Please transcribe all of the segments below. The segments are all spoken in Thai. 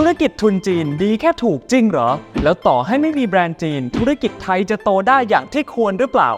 ธุรกิจทุนจีนดีแค่ถูกจริงเหรอ แล้วต่อให้ไม่มีแบรนด์จีน ธุรกิจไทยจะโตได้อย่างที่ควรหรือเปล่า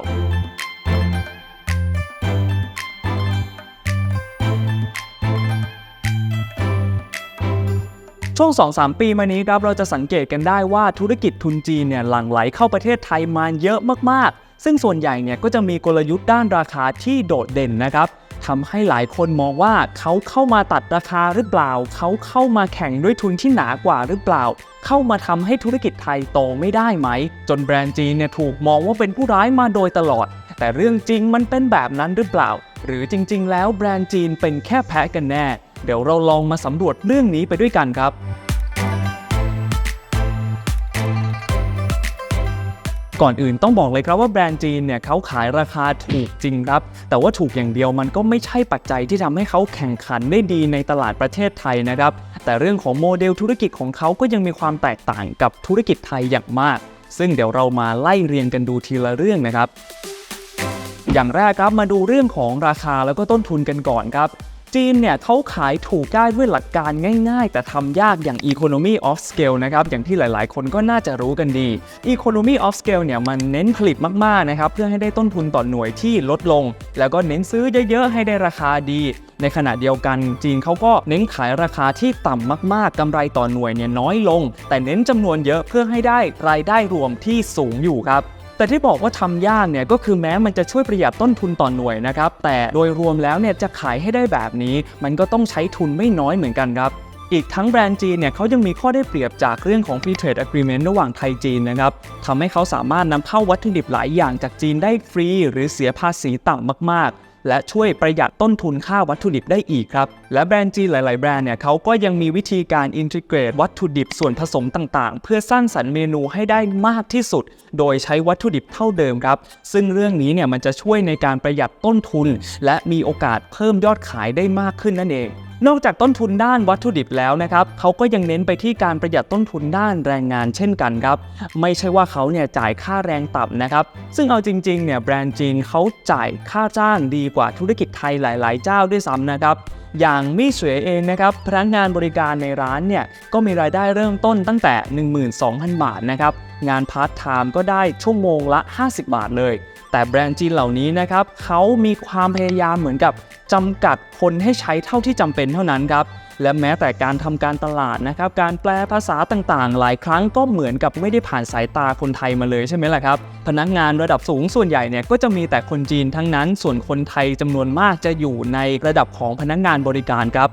ช่วง 2-3 ปีมานี้ครับเราจะสังเกตกันได้ว่าธุรกิจทุนจีนเนี่ยหลั่งไหลเข้าประเทศไทยมาเยอะมากๆ ซึ่งส่วนใหญ่เนี่ยก็จะมีกลยุทธ์ด้านราคาที่โดดเด่นนะครับ ทำให้หลายคนมองว่าเขาเข้ามาตัดราคาหรือเปล่า เขาเข้ามาแข่งด้วยทุนที่หนากว่าหรือเปล่า เข้ามาทำให้ธุรกิจไทยโตไม่ได้ไหม จนแบรนด์จีนเนี่ยถูกมองว่าเป็นผู้ร้ายมาโดยตลอด แต่เรื่องจริงมันเป็นแบบนั้นหรือเปล่า หรือจริง ๆ แล้วแบรนด์จีนเป็นแค่แพะกันแน่ เดี๋ยวเราลองมาสำรวจเรื่องนี้ไปด้วยกันครับ ก่อนอื่นต้องบอกเลยครับว่าแบรนด์จีนเนี่ยเขาขายราคาถูกจริงครับ แต่ว่าถูกอย่างเดียวมันก็ไม่ใช่ปัจจัยที่ทำให้เขาแข่งขันได้ดีในตลาดประเทศไทยนะครับ แต่เรื่องของโมเดลธุรกิจของเขาก็ยังมีความแตกต่างกับธุรกิจไทยอย่างมาก ซึ่งเดี๋ยวเรามาไล่เรียงกันดูทีละเรื่องนะครับอย่างแรกครับมาดูเรื่องของราคาแล้วก็ต้นทุนกันก่อนครับ จีนเนี่ยเขาขายถูกได้ด้วยหลักการง่าย ๆ แต่ทำยากอย่าง Economy of Scale นะครับ อย่างที่หลายๆ คนก็น่าจะรู้กันดี Economy of Scale เนี่ยมันเน้นผลิตมากๆ นะครับ เพื่อให้ได้ต้นทุนต่อหน่วยที่ลดลง แล้วก็เน้นซื้อเยอะ ๆ ให้ได้ราคาดี ในขณะเดียวกันจีนเขาก็เน้นขายราคาที่ต่ำมากๆกำไรต่อหน่วยเนี่ยน้อยลง แต่เน้นจำนวนเยอะเพื่อให้ได้รายได้รวมที่สูงอยู่ครับ แต่ที่บอกว่าทำยากเนี่ยก็คือแม้มันจะช่วยประหยัดต้นทุนต่อหน่วยนะครับ แต่โดยรวมแล้วเนี่ยจะขายให้ได้แบบนี้ มันก็ต้องใช้ทุนไม่น้อยเหมือนกันครับอีกทั้งแบรนด์จีนเนี่ยเขายังมีข้อได้เปรียบจากเรื่องของ Free Trade Agreement ระหว่างไทยจีนนะครับทำให้เขาสามารถนำเข้าวัตถุดิบหลายอย่างจากจีนได้ฟรี หรือเสียภาษีต่ำมากๆ และช่วยประหยัดต้นทุนค่าวัตถุดิบได้อีกครับ และแบรนด์จีนหลาย ๆ แบรนด์เนี่ยเขาก็ยังมีวิธีการอินทิเกรตวัตถุดิบส่วนผสมต่าง ๆ เพื่อสร้างสรรค์เมนูให้ได้มากที่สุด โดยใช้วัตถุดิบเท่าเดิมครับ ซึ่งเรื่องนี้เนี่ยมันจะช่วยในการประหยัดต้นทุน และมีโอกาสเพิ่มยอดขายได้มากขึ้นนั่นเอง นอกจากต้นทุนด้านวัตถุดิบแล้วนะครับเขาก็ยังเน้นไปที่การประหยัดต้นทุนด้านแรงงานเช่นกันครับ ไม่ใช่ว่าเขาเนี่ยจ่ายค่าแรงต่ำนะครับ ซึ่งเอาจริงๆเนี่ยแบรนด์จีนเขาจ่ายค่าจ้างดีกว่าธุรกิจไทยหลาย ๆ เจ้าด้วยซ้ำนะครับอย่างมี่เสวยเองนะครับพนักงานบริการในร้านเนี่ยก็มีรายได้เริ่มต้นตั้งแต่ 12,000 บาทนะครับงานพาร์ทไทม์ก็ได้ชั่วโมงละ 50 บาทเลย แต่แบรนด์จีนเหล่านี้นะครับเขามีความพยายามเหมือนกับจำกัดคนให้ใช้เท่าที่จำเป็นเท่านั้นครับและแม้แต่การทำการตลาดนะครับ การแปลภาษาต่างๆ หลายครั้งก็เหมือนกับไม่ได้ผ่านสายตาคนไทยมาเลยใช่ไหมล่ะครับ พนักงานระดับสูงส่วนใหญ่เนี่ยก็จะมีแต่คนจีนทั้งนั้น ส่วนคนไทยจำนวนมากจะอยู่ในระดับของพนักงานบริการครับ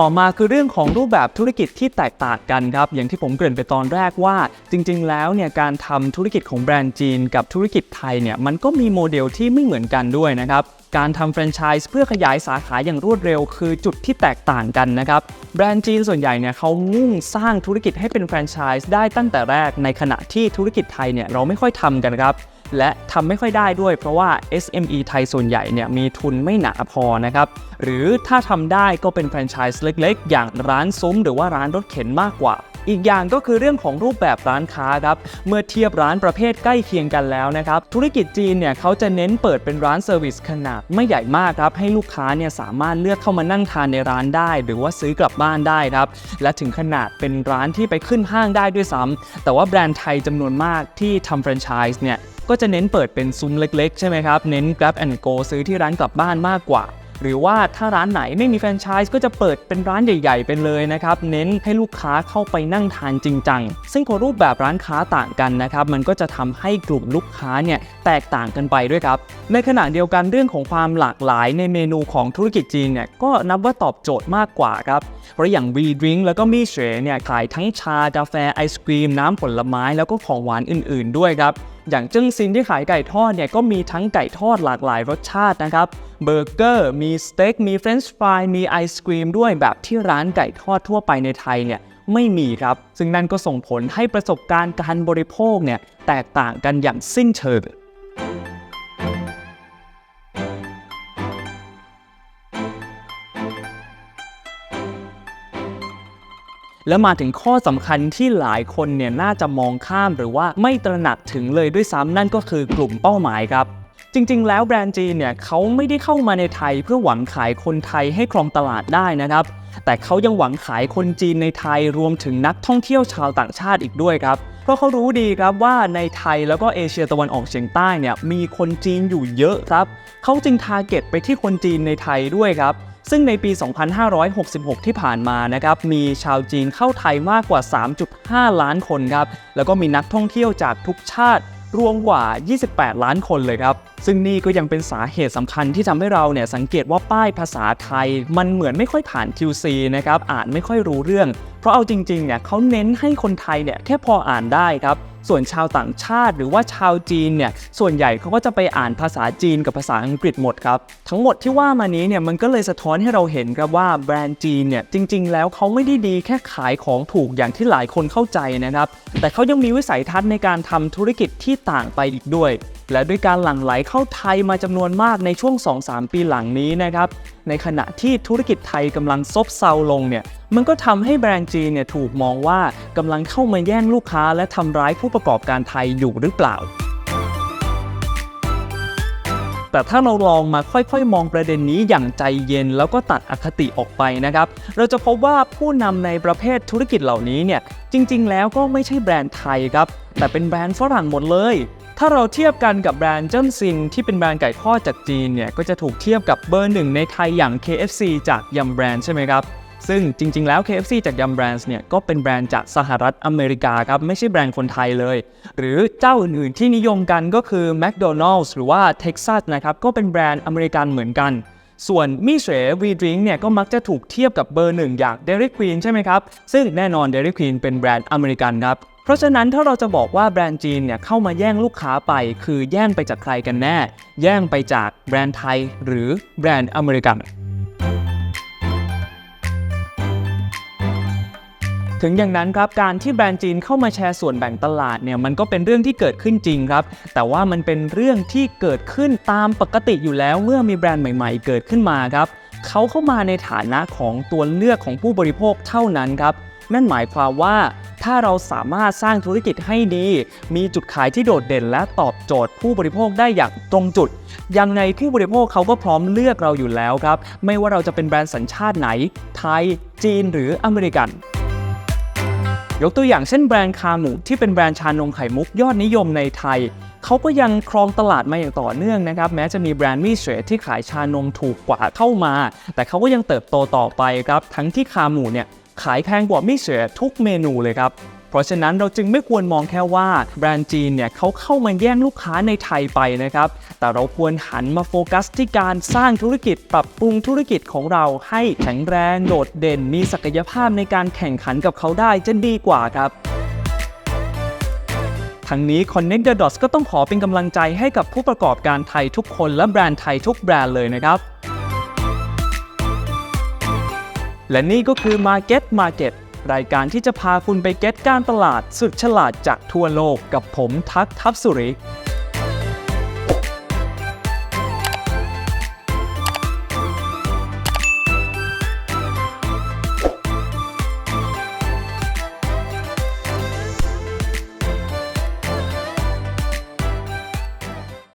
ต่อมาคือเรื่องของรูปแบบธุรกิจที่แตกต่างกันครับ อย่างที่ผมเกริ่นไปตอนแรกว่าจริง ๆ แล้วเนี่ยการทำธุรกิจของแบรนด์จีนกับธุรกิจไทยเนี่ยมันก็มีโมเดลที่ไม่เหมือนกันด้วยนะครับการทำแฟรนไชส์เพื่อขยายสาขาอย่างรวดเร็ว คือจุดที่แตกต่างกันนะครับ แบรนด์จีนส่วนใหญ่เนี่ยเขามุ่งสร้างธุรกิจให้เป็นแฟรนไชส์ได้ตั้งแต่แรกในขณะที่ธุรกิจไทยเนี่ยเราไม่ค่อยทำกันครับ และทำไม่ค่อยได้ด้วย เพราะว่า SME ไทยส่วนใหญ่เนี่ยมีทุนไม่หนาพอนะครับ หรือถ้าทำได้ก็เป็นแฟรนไชส์เล็กๆ อย่างร้านซุ้มหรือว่าร้านรถเข็นมากกว่าอีกอย่างก็คือเรื่องของรูปแบบร้านค้าครับ เมื่อเทียบร้านประเภทใกล้เคียงกันแล้วนะครับ ธุรกิจจีนเนี่ยเขาจะเน้นเปิดเป็นร้านเซอร์วิสขนาดไม่ใหญ่มากครับ ให้ลูกค้าเนี่ยสามารถเลือกเข้ามานั่งทานในร้านได้ หรือว่าซื้อกลับบ้านได้ครับ และถึงขนาดเป็นร้านที่ไปขึ้นห้างได้ด้วยซ้ำแต่ว่าแบรนด์ไทยจำนวนมากที่ทำแฟรนไชส์เนี่ย ก็จะเน้นเปิดเป็นซุ้มเล็กๆ ใช่ไหมครับ เน้น Grab and Go ซื้อที่ร้านกลับบ้านมากกว่า หรือว่าถ้าร้านไหนไม่มีแฟรนไชส์ก็จะเปิดเป็นร้านใหญ่ๆเป็นเลยนะครับเน้นให้ลูกค้าเข้าไปนั่งทานจริงจังซึ่งพอรูปแบบร้านค้าต่างกันนะครับมันก็จะทำให้กลุ่มลูกค้าเนี่ยแตกต่างกันไปด้วยครับในขณะเดียวกันเรื่องของความหลากหลายในเมนูของธุรกิจจีนเนี่ยก็นับว่าตอบโจทย์มากกว่าครับเพราะอย่าง V Drink แล้วก็มีเฉยเนี่ยขายทั้งชากาแฟไอศครีม น้ำผลไม้แล้วก็ของหวานอื่น ๆ ด้วยครับอย่างจึ้งซินที่ขายไก่ทอดเนี่ยก็มีทั้งไก่ทอดหลากหลายรสชาตินะครับ เบอร์เกอร์ มีสเต็ก มีเฟรนช์ฟราย มีไอศครีมด้วยแบบที่ร้านไก่ทอดทั่วไปในไทยเนี่ยไม่มีครับ ซึ่งนั่นก็ส่งผลให้ประสบการณ์การบริโภคเนี่ยแตกต่างกันอย่างสิ้นเชิงแล้วมาถึงข้อสำคัญที่หลายคนเนี่ยน่าจะมองข้ามหรือว่าไม่ตระหนักถึงเลยด้วยซ้ำนั่นก็คือกลุ่มเป้าหมายครับ จริงๆ แล้วแบรนด์จีนเนี่ยเขาไม่ได้เข้ามาในไทยเพื่อหวังขายคนไทยให้ครองตลาดได้นะครับ แต่เขายังหวังขายคนจีนในไทยรวมถึงนักท่องเที่ยวชาวต่างชาติอีกด้วยครับเพราะเขารู้ดีครับว่าในไทยแล้วก็เอเชียตะวันออกเฉียงใต้เนี่ยมีคนจีนอยู่เยอะครับเขาจึงทาร์เก็ตไปที่คนจีนในไทยด้วยครับซึ่งในปี 2566 ที่ผ่านมานะครับ มีชาวจีนเข้าไทยมากกว่า 3.5 ล้านคนครับ แล้วก็มีนักท่องเที่ยวจากทุกชาติ รวมกว่า 28 ล้านคนเลยครับ ซึ่งนี่ก็ยังเป็นสาเหตุสำคัญที่ทำให้เราเนี่ยสังเกตว่าป้ายภาษาไทย มันเหมือนไม่ค่อยผ่าน QC นะครับ อ่านไม่ค่อยรู้เรื่อง เพราะเอาจริงๆเนี่ยเขาเน้นให้คนไทยเนี่ยแค่พออ่านได้ครับส่วนชาวต่างชาติหรือว่าชาวจีนเนี่ยส่วนใหญ่เขาก็จะไปอ่านภาษาจีนกับภาษาอังกฤษหมดครับ ทั้งหมดที่ว่ามานี้เนี่ยมันก็เลยสะท้อนให้เราเห็นครับว่าแบรนด์จีนเนี่ยจริง ๆ แล้วเขาไม่ได้ดีแค่ขายของถูกอย่างที่หลายคนเข้าใจนะครับ แต่เขายังมีวิสัยทัศน์ในการทำธุรกิจที่ต่างไปอีกด้วย และด้วยการหลั่งไหลเข้าไทยมาจำนวนมากในช่วง 2-3 ปีหลังนี้นะครับ ในขณะที่ธุรกิจไทยกำลังซบเซาลงเนี่ยมันก็ทำให้แบรนด์จีนเนี่ยถูกมองว่ากำลังเข้ามาแย่งลูกค้า และทำร้ายผู้ประกอบการไทยอยู่หรือเปล่าแต่ถ้าเราลองมาค่อยๆ มองประเด็นนี้อย่างใจเย็นแล้วก็ตัดอคติออกไปนะครับ เราจะพบว่าผู้นำในประเภทธุรกิจเหล่านี้เนี่ยจริงๆ แล้วก็ไม่ใช่แบรนด์ไทยครับ แต่เป็นแบรนด์ฝรั่งหมดเลย ถ้าเราเทียบกันกับแบรนด์เจิ้นซิงที่เป็นแบรนด์ไก่ทอดจากจีนเนี่ยก็จะถูกเทียบกับเบอร์หนึ่งในไทยอย่าง KFC จากยัมแบรนด์ใช่ไหมครับซึ่งจริง ๆ แล้ว KFC จากยัมแบรนด์เนี่ยก็เป็นแบรนด์จากสหรัฐอเมริกาครับ ไม่ใช่แบรนด์คนไทยเลย หรือเจ้าอื่น ๆ ที่นิยมกันก็คือ McDonald's หรือว่า Texas นะครับ ก็เป็นแบรนด์อเมริกันเหมือนกัน ส่วนมิเฉวีดริงเนี่ยก็มักจะถูกเทียบกับเบอร์หนึ่งอย่าง Dairy Queen ใช่ไหมครับ ซึ่งแน่นอน Dairy Queen เป็นแบรนด์อเมริกันครับ เพราะฉะนั้นถ้าเราจะบอกว่าแบรนด์จีนเนี่ยเข้ามาแย่งลูกค้าไป คือแย่งไปจากใครกันแน่ แย่งไปจากแบรนด์ไทย หรือแบรนด์อเมริกันถึงอย่างนั้นครับการที่แบรนด์จีนเข้ามาแชร์ส่วนแบ่งตลาดเนี่ยมันก็เป็นเรื่องที่เกิดขึ้นจริงครับ แต่ว่ามันเป็นเรื่องที่เกิดขึ้นตามปกติอยู่แล้วเมื่อมีแบรนด์ใหม่ ๆ เกิดขึ้นมาครับเขาเข้ามาในฐานะของตัวเลือกของผู้บริโภคเท่านั้นครับนั่นหมายความว่า ถ้าเราสามารถสร้างธุรกิจให้ดี มีจุดขายที่โดดเด่นและตอบโจทย์ผู้บริโภคได้อย่างตรงจุด ยังไงผู้บริโภคเขาก็พร้อมเลือกเราอยู่แล้วครับ ไม่ว่าเราจะเป็นแบรนด์สัญชาติไหน ไทย จีนหรืออเมริกันยกตัวอย่างเช่นแบรนด์คาหมูที่เป็นแบรนด์ชานมไข่มุกยอดนิยมในไทย เขาก็ยังครองตลาดมาอย่างต่อเนื่องนะครับ แม้จะมีแบรนด์มีเฉยที่ขายชานมถูกกว่าเข้ามา แต่เขาก็ยังเติบโตต่อไปครับ ทั้งที่คาหมูเนี่ย ขายแพงกว่ามี่เฉยทุกเมนูเลยครับ เพราะฉะนั้นเราจึงไม่ควรมองแค่ว่าแบรนด์จีนเนี่ยเขาเข้ามาแย่งลูกค้าในไทยไปนะครับ แต่เราควรหันมาโฟกัสที่การสร้างธุรกิจปรับปรุงธุรกิจของเราให้แข็งแรงโดดเด่น มีศักยภาพในการแข่งขันกับเขาได้จะดีกว่าครับทั้งนี้ Connect the Dots ก็ต้องขอเป็นกำลังใจให้กับผู้ประกอบการไทยทุกคนและแบรนด์ไทยทุกแบรนด์เลยนะครับ และนี่ก็คือ Market Market รายการที่จะพาคุณไปเก็ตการตลาดสุดฉลาดจากทั่วโลกกับผมทักทัพสุริ